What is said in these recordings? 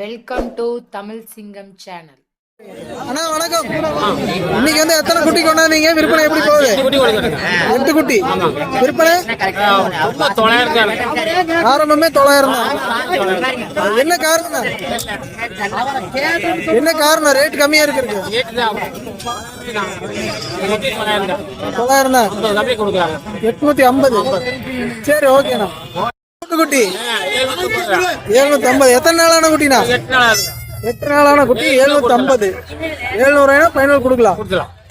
Welcome to Tamil சிங்கம் channel அண்ணா வணக்கம். இன்னைக்கு வந்து எத்தனை குட்டி கொண்டாந்தீங்க விற்பனை எப்படி போகுது? எட்டு குட்டி விற்பனை. ஆரம்பமே தொள்ளாயிரம் தான் என்ன காரணம்? என்ன காரணம்? ரேட் கம்மியா குட்டி தொள்ளாயிரம் தான். எட்நூத்தி ஐம்பது. சரி ஓகேண்ணா குட்டி. எழுநூத்தி ஐம்பது எத்தனை நாளான ஆகுது. எட்டு நாளான குட்டி எழுநூத்தி ஐம்பது எழுநூறுவாய்னா ஃபைனல் கொடுக்கலாம்.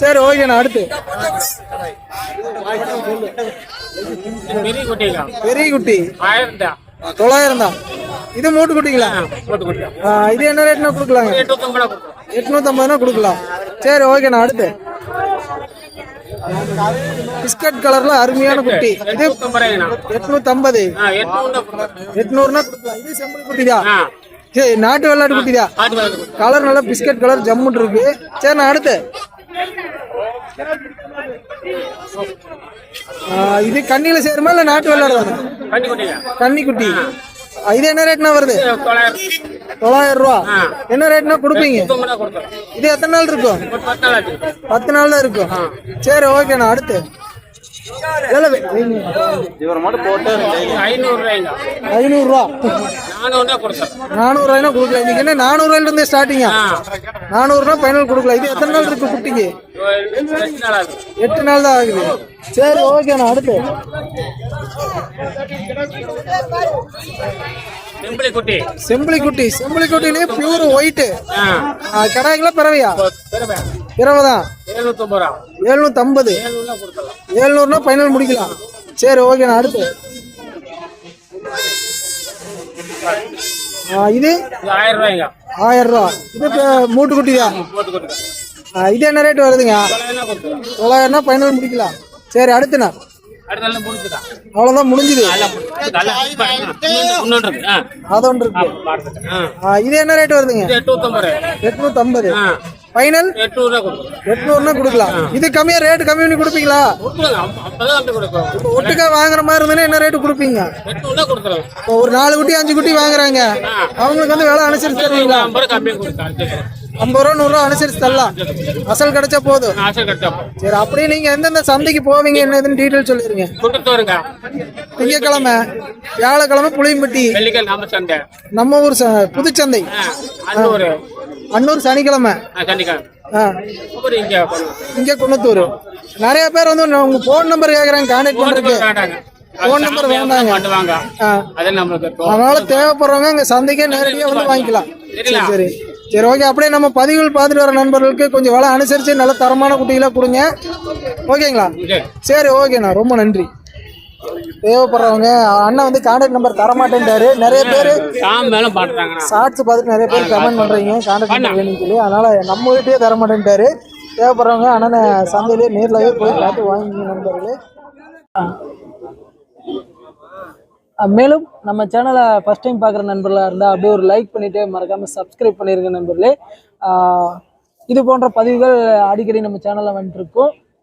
சரி ஓகேண்ணா அடுத்து. பெரிய குட்டி. தொள்ளாயிரம் தான். இது மூட்டு குட்டிங்களா? இது என்ன ரேட்னா கொடுக்கலாங்க? கொடுத்தோம் எட்நூத்தம்பதுனா கொடுக்கலாம். சரி ஓகேண்ணா அடுத்து. பிஸ்கட் கலர்ல அருமையான குட்டி. இது எட்நூறு கொடுக்குறோம். எட்நூறுனா இது செம்பல் சரி நாட்டு வெள்ளாட்டு குட்டி தான் பார்த்து பார்த்து கொடுத்தோம். கலர் நல்லா பிஸ்கட் கலர் ஜம்முன்னு இருக்கு. சரிண்ணா அடுத்து. ஆ, இது கண்ணியில சேருமா இல்ல நாட்டு வெள்ளாடு தானே கண்ணி குட்டிங்க. கன்னி குட்டி. ஆ, இது என்ன ரேட்னா வருது? தொள்ளாயிரம். ரூபா. என்ன ரேட்னா கொடுப்பீங்க. இது எத்தனை நாள் இருக்கும்? பத்து நாள் ஆச்சு பத்து நாள் தான் இருக்கும். சரி ஓகேண்ணா அடுத்து. வே- ஐநூறு ரூபாய்ங்க. ஐநூறுரூவா நானூறுரூவாய்னா கொடுக்கல. இன்னைக்கு என்ன நானூறுரூவாயில இருந்தே ஸ்டார்டிங்கா நானூறுரூவா ஃபைனல் கொடுக்கல. இது எத்தனை நாள் இருக்கு குட்டிக்கு? எட்டு நாள் தான் ஆகுது. சரி ஓகேண்ணா அடுத்து. செம்பிளி குட்டி. செம்பிளி குட்டி. செம்பிளி பியூர் கடாய்களா பிறவையா? பெருமை பிறவை. தான் எழுநூத்தம்பது ரூபா. எழுநூத்தம்பது. எழுநூறுவா கொடுத்துடலாம். எழுநூறுனா ஃபைனல் முடிக்கலாம். சரி ஓகேண்ணா அடுத்து. இது? இது ஆயிரம் ரூபாய்ங்க. ஆயிரம் ரூபா. இது மூட்டு குட்டி தான் போட்டு கொடுத்துருங்க ஆ, இது என்ன ரேட் வருதுங்க? தொள்ளாயிரம்னா ஃபைனல் முடிக்கலாம். சரி அடுத்துண்ணா அடுத்த நாள் முடிச்சுதான் அவ்வளோதான் முடிஞ்சுது. அது ஒன்று இருக்கு இது என்ன ரேட் வருதுங்க? எட்நூத்தம்பது. ஆ. ஃபைனல் எட்நூறுனா கொடுக்கலாம். இது கம்மியா ரேட் கம்மி பண்ணி கொடுப்பீங்களா? ஒட்டுக்கா வாங்குற மாதிரி இருந்ததுன்னா என்ன ரேட்டு கொடுப்பீங்க? ஒரு நாலு குட்டி அஞ்சு குட்டி வாங்குறாங்க. அவங்களுக்கு வந்து விலை அனுசரிச்சு தருவீங்களா? ஐம்பது ரூபா நூறுரூவா அனுசரிச்சு தரலாம். அசல் கிடைச்சா போதும். சரி அப்படியே நீங்க எந்தெந்த சந்தைக்கு போவீங்க என்னதுன்னு டீட்டெயில் சொல்லிருங்க. திங்கக்கிழமை வியாழக்கிழமை புளியம்பட்டி. நம்ம ஊர் புதுச்சந்தை. அன்னூர் சனிக்கிழமை. இங்கே குன்னத்தூர். நிறைய பேர் வந்து உங்க ஃபோன் நம்பர் கேட்குறாங்க கான்டாக்ட் பண்றதுக்கு. ஃபோன் நம்பர் வேண்டாங்க. அதனால தேவைப்படுறவங்க இங்க சந்தைக்கே நேரடியாக வந்து வாங்கிக்கலாம். சரி சரி. ஓகே அப்படியே நம்ம பதிவுகள் பார்த்துட்டு வர நண்பர்களுக்கு கொஞ்சம் விலை அனுசரித்து நல்ல தரமான குட்டிகளை கொடுங்க. ஓகேங்களா. சரி ஓகேண்ணா. ரொம்ப நன்றி. தேவைப்படுறவங்க அண்ணன் வந்து கான்டாக்ட் நம்பர் தரமாட்டேன்ட்டாரு. நிறைய பேர் ஷார்ட்ஸ் பார்த்துட்டு நிறைய பேர் கமெண்ட் பண்ணுறீங்க கான்டாக்ட் நம்பர் வேணும்னு சொல்லி. அதனால நம்ம கிட்டே தரமாட்டேன்ட்டாரு. தேவைப்படுறவங்க அண்ணனை சந்தையிலே நேர்லயே போய் பார்த்து வாங்கி நண்பர்களே. மேலும் நம்ம சேனலை ஃபஸ்ட் டைம் பார்க்குற நண்பர்களாக இருந்தால் அப்படியே ஒரு லைக் பண்ணிவிட்டு மறக்காமல் சப்ஸ்கிரைப் பண்ணிருங்க நண்பர்களே. இது போன்ற பதிவுகள் அடிக்கடி நம்ம சேனலில் வந்துட்டு